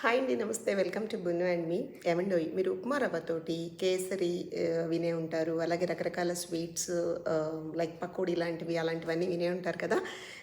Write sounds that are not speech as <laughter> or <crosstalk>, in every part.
Hi అండి నమస్తే. Welcome to Bunnu and me. ఏమండోయ్ మీరు ఉప్మా రవ్వతోటి కేసరి వినే ఉంటారు. అలాగే రకరకాల స్వీట్స్ లైక్ పకోడీ లాంటివి అలాంటివన్నీ వినే ఉంటారు కదా.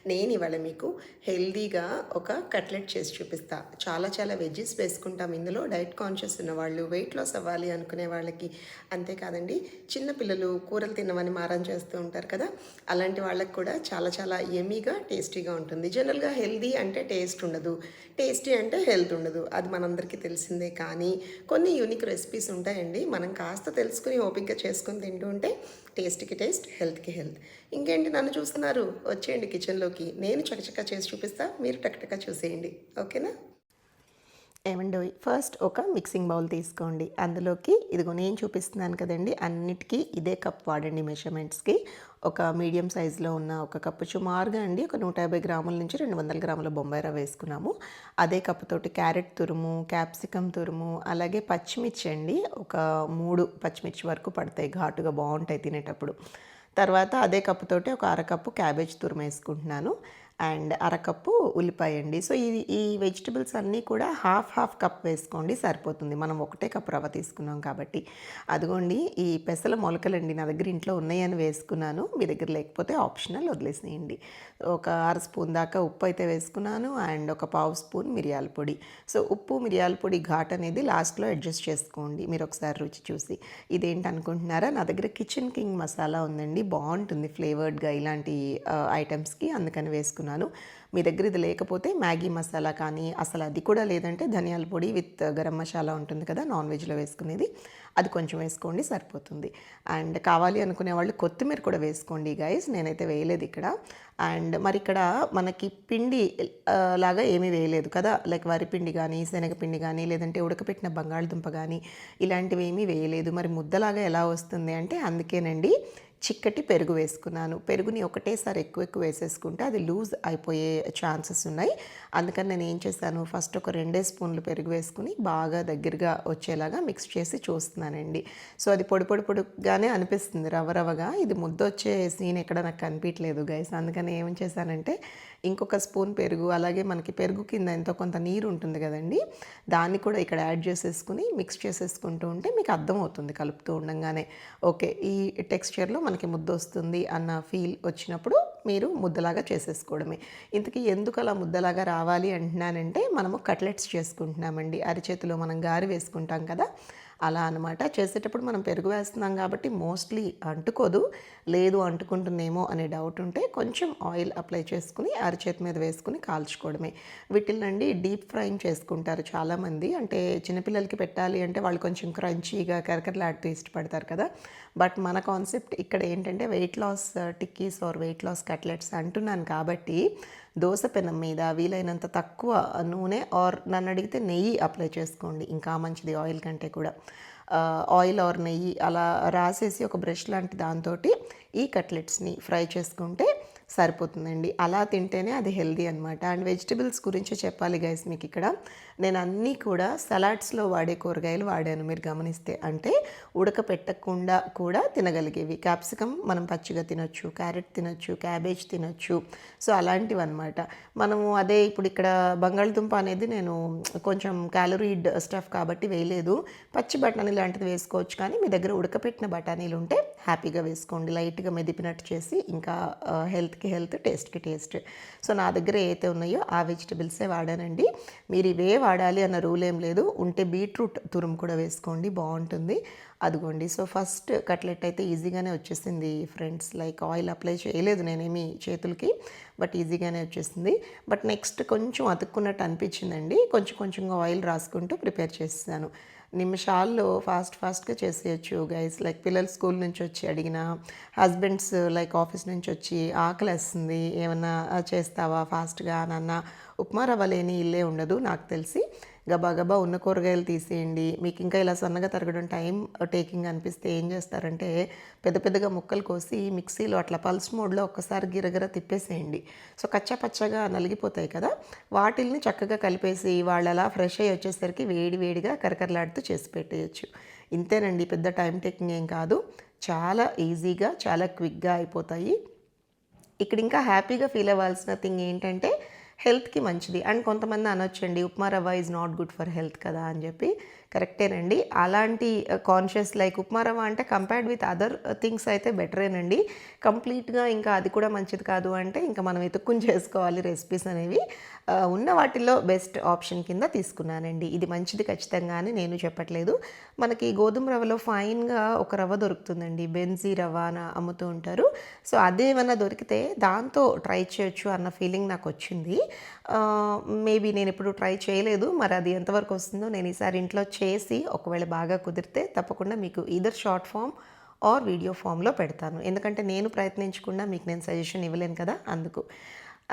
నేను ఇవాళ మీకు హెల్దీగా ఒక కట్లెట్ చేసి చూపిస్తా. చాలా చాలా వెజ్జెస్ వేసుకుంటాం. ఇందులో డైట్ కాన్షియస్ ఉన్న వాళ్ళు వెయిట్ లాస్ అవ్వాలి అనుకునే వాళ్ళకి అంతేకాదండి. చిన్న పిల్లలు కూరలు తినమని మారం చేస్తూ ఉంటారు కదా. అలాంటి వాళ్ళకి కూడా చాలా చాలా ఎమీగా టేస్టీగా ఉంటుంది. జనరల్గా హెల్దీ అంటే టేస్ట్ ఉండదు. టేస్టీ అంటే హెల్త్ ఉండదు. అది మనందరికీ తెలిసిందే. కానీ కొన్ని యూనిక్ రెసిపీస్ ఉంటాయండి. మనం కాస్త తెలుసుకుని ఓపిక్గా చేసుకుని తింటూ ఉంటే టేస్ట్కి టేస్ట్ హెల్త్కి హెల్త్ ఇంకేంటి నన్ను చూస్తున్నారు? వచ్చేయండి కిచెన్లోకి నేను చకచకా చేసి చూపిస్తా. మీరు టక్టకా చూసేయండి. ఓకేనా? ఏమండి ఫస్ట్ ఒక మిక్సింగ్ బౌల్ తీసుకోండి. అందులోకి ఇదిగో నేను చూపిస్తున్నాను కదండి. అన్నిటికీ ఇదే కప్ వాడండి మెషర్మెంట్స్కి ఒక మీడియం సైజులో ఉన్న ఒక కప్పు సుమారుగా అండి ఒక నూట యాభై గ్రాముల నుంచి రెండు వందల గ్రాముల బొంబాయి రవ్వ వేసుకున్నాము. అదే కప్పుతోటి క్యారెట్ తురుము క్యాప్సికమ్ తురుము అలాగే పచ్చిమిర్చి అండి. ఒక మూడు పచ్చిమిర్చి వరకు పడతాయి ఘాటుగా బాగుంటాయి తినేటప్పుడు. తర్వాత అదే కప్పుతోటి ఒక అరకప్పు క్యాబేజ్ తురుము వేసుకుంటున్నాను. అండ్ అరకప్పు ఉల్లిపాయ అండి. సో ఈ ఈ వెజిటబుల్స్ అన్నీ కూడా హాఫ్ హాఫ్ కప్ వేసుకోండి సరిపోతుంది. మనం ఒకటే కప్ రవ్వ తీసుకున్నాం కాబట్టి. అదిగోండి ఈ పెసల మొలకలండి నా దగ్గర ఇంట్లో ఉన్నాయని వేసుకున్నాను. మీ దగ్గర లేకపోతే ఆప్షనల్ వదిలేసేయండి. ఒక అర స్పూన్ దాకా ఉప్పు అయితే వేసుకున్నాను అండ్ ఒక పావు స్పూన్ మిరియాల పొడి. సో ఉప్పు మిరియాల పొడి ఘాట్ అనేది లాస్ట్లో అడ్జస్ట్ చేసుకోండి. మీరు ఒకసారి రుచి చూసి. ఇదేంటి అనుకుంటున్నారా? నా దగ్గర కిచెన్ కింగ్ మసాలా ఉందండి. బాగుంటుంది ఫ్లేవర్డ్గా ఇలాంటి ఐటమ్స్కి అందుకని వేసుకున్నాను. మీ దగ్గర ఇది లేకపోతే మ్యాగీ మసాలా కానీ అసలు అది కూడా లేదంటే ధనియాల పొడి విత్ గరం మసాలా ఉంటుంది కదా నాన్ వెజ్లో వేసుకునేది. అది కొంచెం వేసుకోండి సరిపోతుంది. అండ్ కావాలి అనుకునే వాళ్ళు కొత్తిమీర కూడా వేసుకోండి గైస్ నేనైతే వేయలేదు ఇక్కడ. అండ్ మరి ఇక్కడ మనకి పిండి లాగా ఏమీ వేయలేదు కదా. లైక్ వరిపిండి కానీ శనగపిండి కానీ లేదంటే ఉడకపెట్టిన బంగాళదుంప కానీ ఇలాంటివి ఏమీ వేయలేదు. మరి ముద్దలాగా ఎలా వస్తుంది అంటే అందుకేనండి చిక్కటి పెరుగు వేసుకున్నాను. పెరుగుని ఒకటేసారి ఎక్కువ ఎక్కువ వేసేసుకుంటే అది లూజ్ అయిపోయే ఛాన్సెస్ ఉన్నాయి. అందుకని నేను ఏం చేశాను ఫస్ట్ ఒక రెండే స్పూన్లు పెరుగు వేసుకుని బాగా దగ్గరగా వచ్చేలాగా మిక్స్ చేసి చూస్తున్నానండి. సో అది పొడి పొడి పొడిగానే అనిపిస్తుంది రవ రవగా ఇది ముద్ద వచ్చే సీన్ ఎక్కడ నాకు కనిపించలేదు గైస్ అందుకని ఏం చేశానంటే ఇంకొక స్పూన్ పెరుగు అలాగే మనకి పెరుగు కింద ఎంతో కొంత నీరు ఉంటుంది కదండి దాన్ని కూడా ఇక్కడ యాడ్ చేసేసుకుని మిక్స్ చేసేసుకుంటూ ఉంటే మీకు అర్థమవుతుంది కలుపుతూ ఉండగానే. ఓకే ఈ టెక్స్చర్లో మనకి ముద్ద వస్తుంది అన్న ఫీల్ వచ్చినప్పుడు మీరు ముద్దలాగా చేసేసుకోవడమే. ఇంతకీ ఎందుకు అలా ముద్దలాగా రావాలి అంటున్నానంటే మనము కట్లెట్స్ చేసుకుంటున్నామండి. అరిచేతిలో మనం గారి వేసుకుంటాం కదా అలా అనమాట చేసేటప్పుడు మనం పెరుగు వేస్తున్నాం కాబట్టి మోస్ట్లీ అంటుకోదు. లేదు అంటుకుంటుందేమో అనే డౌట్ ఉంటే కొంచెం ఆయిల్ అప్లై చేసుకుని అరచేతి మీద వేసుకుని కాల్చుకోవడమే. వీటిల్నండి డీప్ ఫ్రైయింగ్ చేసుకుంటారు చాలామంది. అంటే చిన్నపిల్లలకి పెట్టాలి అంటే వాళ్ళు కొంచెం క్రంచీగా కరకరలాడుతూ ఇష్టపడతారు కదా. బట్ మన కాన్సెప్ట్ ఇక్కడ ఏంటంటే weight loss tikkis or weight loss cutlets అంటున్నాను కాబట్టి దోశ పెనం మీద వీలైనంత తక్కువ నూనె ఆర్ నన్ను అడిగితే నెయ్యి అప్లై చేసుకోండి. ఇంకా మంచిది ఆయిల్ కంటే కూడా. ఆయిల్ ఆర్ నెయ్యి అలా రాసేసి ఒక బ్రష్ లాంటి దాంతో ఈ కట్లెట్స్ని ఫ్రై చేసుకుంటే సరిపోతుందండి. అలా తింటేనే అది హెల్దీ అనమాట అండ్ వెజిటబుల్స్ గురించి చెప్పాలి గైస్ మీకు ఇక్కడ నేను అన్నీ కూడా సలాడ్స్లో వాడే కూరగాయలు వాడాను. మీరు గమనిస్తే అంటే ఉడకపెట్టకుండా కూడా తినగలిగేవి. క్యాప్సికమ్ మనం పచ్చిగా తినొచ్చు క్యారెట్ తినొచ్చు క్యాబేజ్ తినొచ్చు. సో అలాంటివి అనమాట మనము అదే ఇప్పుడు ఇక్కడ బంగాళదుంప అనేది నేను కొంచెం క్యాలరీడ్ స్టఫ్ కాబట్టి వేయలేదు. పచ్చి బఠానీ లాంటిది వేసుకోవచ్చు కానీ మీ దగ్గర ఉడకపెట్టిన బఠానీలు ఉంటే హ్యాపీగా వేసుకోండి లైట్గా మెదిపినట్టు చేసి ఇంకా హెల్త్కి హెల్త్ టేస్ట్కి టేస్ట్. సో నా దగ్గర ఏవైతే ఉన్నాయో ఆ వెజిటబుల్సే వాడానండి. మీరు ఇవే వాడాలి అన్న రూల్ ఏం లేదు. ఉంటే బీట్రూట్ తురుము కూడా వేసుకోండి బాగుంటుంది. అదిగోండి. సో ఫస్ట్ కట్లెట్ అయితే ఈజీగానే వచ్చేసింది ఫ్రెండ్స్. లైక్ ఆయిల్ అప్లై చేయలేదు నేనేమి చేతులకి బట్ ఈజీగానే వచ్చేసింది. బట్ నెక్స్ట్ కొంచెం అతుక్కున్నట్టు అనిపించిందండి. కొంచెం కొంచెంగా ఆయిల్ రాసుకుంటూ ప్రిపేర్ చేస్తాను నిమిషాల్లో ఫాస్ట్ ఫాస్ట్గా చేసేయచ్చు గైస్ లైక్ పిల్లలు స్కూల్ నుంచి వచ్చి అడిగిన హస్బెండ్స్ లైక్ ఆఫీస్ నుంచి వచ్చి ఆకలి వస్తుంది ఏమన్నా చేస్తావా? ఫాస్ట్గా నాన్న ఉప్మా రవ్వ లేని ఇల్లే ఉండదు నాకు తెలిసి. గబా గబా ఉన్న కూరగాయలు తీసేయండి. మీకు ఇంకా ఇలా సన్నగా తరగడం టైం టేకింగ్ అనిపిస్తే ఏం చేస్తారంటే పెద్ద పెద్దగా ముక్కలు కోసి మిక్సీలో అట్లా పల్స్ మోడ్లో ఒక్కసారి గిరగిర తిప్పేసేయండి. సో కచ్చా పచ్చగా నలిగిపోతాయి కదా. వాటిల్ని చక్కగా కలిపేసి వాళ్ళు అలా ఫ్రెష్ అయ్యి వచ్చేసరికి వేడి వేడిగా కరకరలాడుతూ చేసి పెట్టేయచ్చు. ఇంతేనండి పెద్ద టైం టేకింగ్ ఏం కాదు. చాలా ఈజీగా చాలా క్విక్గా అయిపోతాయి. ఇక్కడ ఇంకా హ్యాపీగా ఫీల్ అవ్వాల్సిన థింగ్ ఏంటంటే హెల్త్కి మంచిది. అండ్ కొంతమంది అనొచ్చండి upma rava is not good for health కదా అని చెప్పి. కరెక్టేనండి. అలాంటి uh, కాన్షియస్ లైక్ ఉప్మా రవ్వ అంటే కంపేర్డ్ విత్ అదర్ థింగ్స్ అయితే బెటరేనండి. కంప్లీట్గా ఇంకా అది కూడా మంచిది కాదు అంటే ఇంకా మనం ఎతుక్కుని చేసుకోవాలి రెసిపీస్ అనేవి. Uh, ఉన్న వాటిల్లో బెస్ట్ ఆప్షన్ కింద తీసుకున్నానండి. ఇది మంచిది ఖచ్చితంగా అని నేను చెప్పట్లేదు. మనకి గోధుమ రవ్వలో ఫైన్గా ఒక రవ్వ దొరుకుతుందండి. బెన్జీ రవ్వ అమ్ముతూ ఉంటారు. సో అదేమన్నా దొరికితే దాంతో ట్రై చేయొచ్చు అన్న ఫీలింగ్ నాకు వచ్చింది. మేబీ నేను ఇప్పుడు ట్రై చేయలేదు మరి అది ఎంతవరకు వస్తుందో నేను ఈసారి ఇంట్లో చేసి ఒకవేళ బాగా కుదిరితే తప్పకుండా మీకు either short form or video ఫామ్లో పెడతాను. ఎందుకంటే నేను ప్రయత్నించకుండా మీకు నేను సజెషన్ ఇవ్వలేను కదా అందుకు.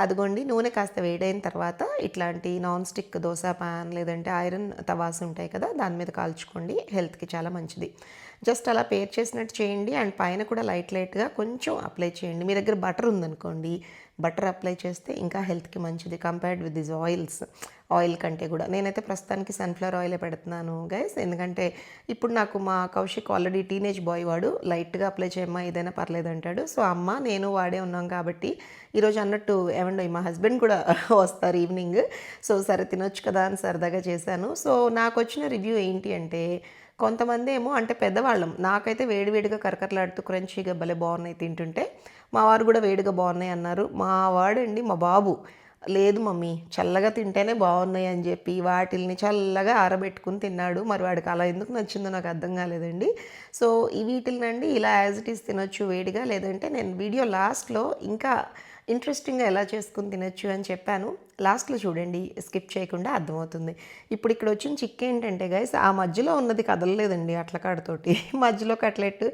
అదిగోండి నూనె కాస్త వేడైన తర్వాత ఇట్లాంటి నాన్ స్టిక్ దోశ పాన్ లేదంటే ఐరన్ తవాస్ ఉంటాయి కదా దాని మీద కాల్చుకోండి హెల్త్కి చాలా మంచిది. జస్ట్ అలా పేర్ చేసినట్టు చేయండి. అండ్ పైన కూడా లైట్ లైట్గా కొంచెం అప్లై చేయండి. మీ దగ్గర బటర్ ఉందనుకోండి బటర్ అప్లై చేస్తే ఇంకా హెల్త్కి మంచిది compared with this oils. Oil కంటే కూడా. నేనైతే ప్రస్తుతానికి సన్ఫ్లవర్ ఆయిలే పెడుతున్నాను గైస్. ఎందుకంటే ఇప్పుడు నాకు మా కౌశిక్ ఆల్రెడీ టీనేజ్ బాయ్ వాడు లైట్గా అప్లై చేయమ్మా ఏదైనా పర్లేదు అంటాడు. సో అమ్మ నేను వాడే ఉన్నాం కాబట్టి ఈరోజు అన్నట్టు ఏమండో మా హస్బెండ్ కూడా <laughs> వస్తారు ఈవినింగ్. సో సరే తినొచ్చు కదా అని సరదాగా చేశాను. సో నాకు వచ్చిన రివ్యూ ఏంటి అంటే కొంతమంది ఏమో అంటే పెద్దవాళ్ళం. నాకైతే వేడివేడిగా కరకరలాడుతూ క్రంచీగా భలే బాగున్నాయి తింటుంటే మా వారు కూడా వేడిగా బాగున్నాయి అన్నారు. మా వాడండి మా బాబు. లేదు మమ్మీ చల్లగా తింటేనే బాగున్నాయి అని చెప్పి వాటిల్ని చల్లగా ఆరబెట్టుకుని తిన్నాడు. మరి వాడికి అలా ఎందుకు నచ్చిందో నాకు అర్థం కాలేదండి. సో ఈ వీటిల్నండి ఇలా యాజ్ ఇట్ ఈస్ తినొచ్చు వేడిగా లేదంటే నేను వీడియో లాస్ట్లో ఇంకా ఇంట్రెస్టింగ్గా ఎలా చేసుకుని తినచ్చు అని చెప్పాను. లాస్ట్లో చూడండి స్కిప్ చేయకుండా అర్థమవుతుంది. ఇప్పుడు ఇక్కడ వచ్చిన చిక్ ఏంటంటే గైస్ ఆ మధ్యలో ఉన్నది కదలలేదండి అట్ల కాడతోటి <laughs> మధ్యలో కట్లెట్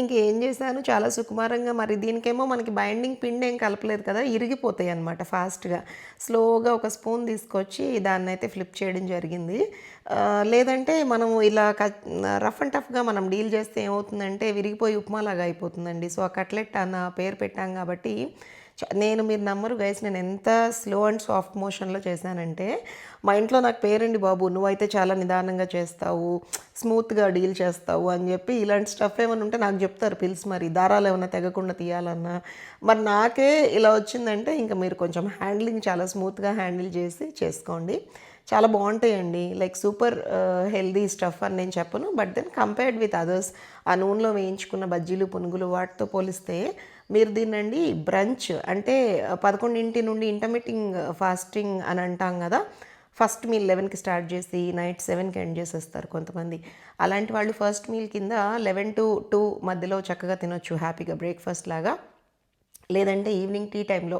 ఇంకేం చేశాను చాలా సుకుమారంగా మరి దీనికేమో మనకి బైండింగ్ పిండి ఏం కలపలేదు కదా ఇరిగిపోతాయి అనమాట ఫాస్ట్గా స్లోగా ఒక స్పూన్ తీసుకొచ్చి దాన్ని అయితే ఫ్లిప్ చేయడం జరిగింది. లేదంటే మనం ఇలా రఫ్ అండ్ టఫ్గా మనం డీల్ చేస్తే ఏమవుతుందంటే విరిగిపోయి ఉప్మాలాగా అయిపోతుందండి. సో ఆ కట్లెట్ అన్న పేరు పెట్టాం కాబట్టి నేను మీరు నమ్మరు గైస్ నేను ఎంత స్లో అండ్ సాఫ్ట్ మోషన్లో చేశానంటే మా ఇంట్లో నాకు పేరండి బాబు నువ్వైతే చాలా నిదానంగా చేస్తావు స్మూత్గా డీల్ చేస్తావు అని చెప్పి ఇలాంటి స్టఫ్ ఏమైనా ఉంటే నాకు చెప్తారు పిలిచి మరి. దారాలు ఏమైనా తెగకుండా తీయాలన్నా. మరి నాకే ఇలా వచ్చిందంటే ఇంకా మీరు కొంచెం హ్యాండ్లింగ్ చాలా స్మూత్గా హ్యాండిల్ చేసి చేసుకోండి. చాలా బాగుంటాయండి. లైక్ సూపర్ హెల్దీ స్టఫ్ అని నేను చెప్పను. But then compared with others ఆ నూనెలో వేయించుకున్న బజ్జీలు పునుగులు వాటితో పోలిస్తే మీరు దీన్నండి బ్రంచ్ అంటే పదకొండింటి నుండి ఇంటర్మీటింగ్ ఫాస్టింగ్ అని అంటాం కదా. ఫస్ట్ మీల్ లెవెన్కి స్టార్ట్ చేసి నైట్ సెవెన్కి ఎండ్ చేసేస్తారు కొంతమంది. అలాంటి వాళ్ళు ఫస్ట్ మీల్ కింద లెవెన్ టు టూ మధ్యలో చక్కగా తినొచ్చు హ్యాపీగా బ్రేక్ఫాస్ట్ లాగా. లేదంటే ఈవినింగ్ టీ టైంలో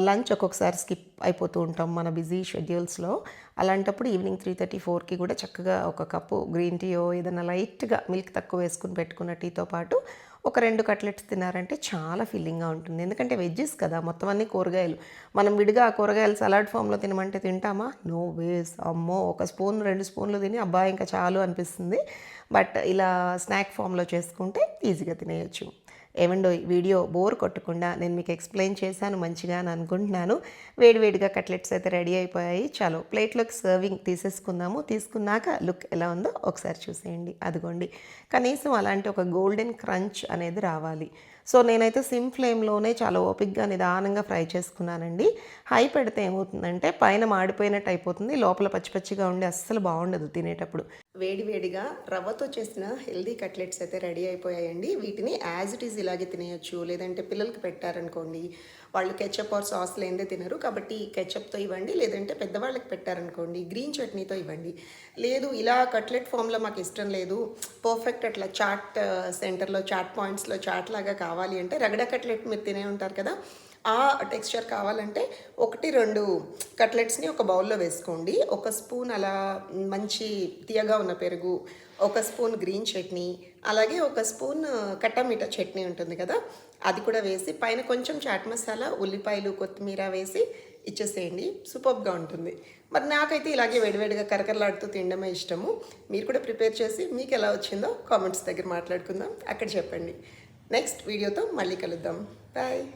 లంచ్ ఒక్కొక్కసారి స్కిప్ అయిపోతూ ఉంటాం మన బిజీ షెడ్యూల్స్లో. అలాంటప్పుడు ఈవినింగ్ త్రీ థర్టీ ఫోర్కి కూడా చక్కగా ఒక కప్పు గ్రీన్ టీయో ఏదైనా లైట్గా మిల్క్ తక్కువ వేసుకుని పెట్టుకున్న టీతో పాటు ఒక రెండు కట్లెట్స్ తిన్నారంటే చాలా ఫీలింగ్గా ఉంటుంది. ఎందుకంటే వెజ్జెస్ కదా మొత్తం అన్ని కూరగాయలు. మనం విడిగా ఆ కూరగాయలు సలాడ్ ఫామ్లో తినమంటే తింటామా? నో వేస్ అమ్మో! ఒక స్పూన్ రెండు స్పూన్లు తిని అబ్బా ఇంకా చాలు అనిపిస్తుంది. బట్ ఇలా స్నాక్ ఫామ్లో చేసుకుంటే ఈజీగా తినేయచ్చు. ఏమండో వీడియో బోర్ కొట్టకుండా నేను మీకు ఎక్స్ప్లెయిన్ చేశాను మంచిగా అని అనుకుంటున్నాను. వేడివేడిగా కట్లెట్స్ అయితే రెడీ అయిపోయాయి. చాలు ప్లేట్లోకి సర్వింగ్ తీసేసుకుందాము. తీసుకున్నాక లుక్ ఎలా ఉందో ఒకసారి చూసేయండి. అదిగోండి. కనీసం అలాంటి ఒక గోల్డెన్ క్రంచ్ అనేది రావాలి. సో నేనైతే సిమ్ ఫ్లేమ్లోనే చాలా ఓపిక్గా నిదానంగా ఫ్రై చేసుకున్నానండి. హై పెడితే ఏమవుతుందంటే పైన మాడిపోయినట్టు అయిపోతుంది. లోపల పచ్చి పచ్చిగా ఉండి అస్సలు బాగుండదు తినేటప్పుడు. వేడి వేడిగా రవ్వతో చేసిన హెల్దీ కట్లెట్స్ అయితే రెడీ అయిపోయాయండి. వీటిని యాజ్ ఇట్ ఈజ్ ఇలాగే తినేయచ్చు. లేదంటే పిల్లలకి పెట్టారనుకోండి వాళ్ళు కెచప్ ఆర్ సాస్ లేదే తినరు. కాబట్టి కెచప్తో ఇవ్వండి. లేదంటే పెద్దవాళ్ళకి పెట్టారనుకోండి గ్రీన్ చట్నీతో ఇవ్వండి. లేదు ఇలా కట్లెట్ ఫామ్లో మాకు ఇష్టం లేదు. పర్ఫెక్ట్ అట్లా చాట్ సెంటర్లో చాట్ పాయింట్స్లో చాట్ లాగా కావాలి అంటే రగడ కట్లెట్ మీరు తినే ఉంటారు కదా ఆ టెక్స్చర్ కావాలంటే ఒకటి రెండు కట్లెట్స్ని ఒక బౌల్లో వేసుకోండి. ఒక స్పూన్ అలా మంచి తీయగా ఉన్న పెరుగు ఒక స్పూన్ గ్రీన్ చట్నీ అలాగే ఒక స్పూన్ కట్టమిట చట్నీ ఉంటుంది కదా అది కూడా వేసి పైన కొంచెం చాట్ మసాలా ఉల్లిపాయలు కొత్తిమీర వేసి ఇచ్చేసేయండి. సూపర్గా ఉంటుంది. మరి నాకైతే ఇలాగే వేడివేడిగా కరకరలాడుతూ తినడమే ఇష్టము. మీరు కూడా ప్రిపేర్ చేసి మీకు ఎలా వచ్చిందో కామెంట్స్ దగ్గర మాట్లాడుకుందాం. అక్కడ చెప్పండి. నెక్స్ట్ వీడియోతో మళ్ళీ కలుద్దాం. బాయ్.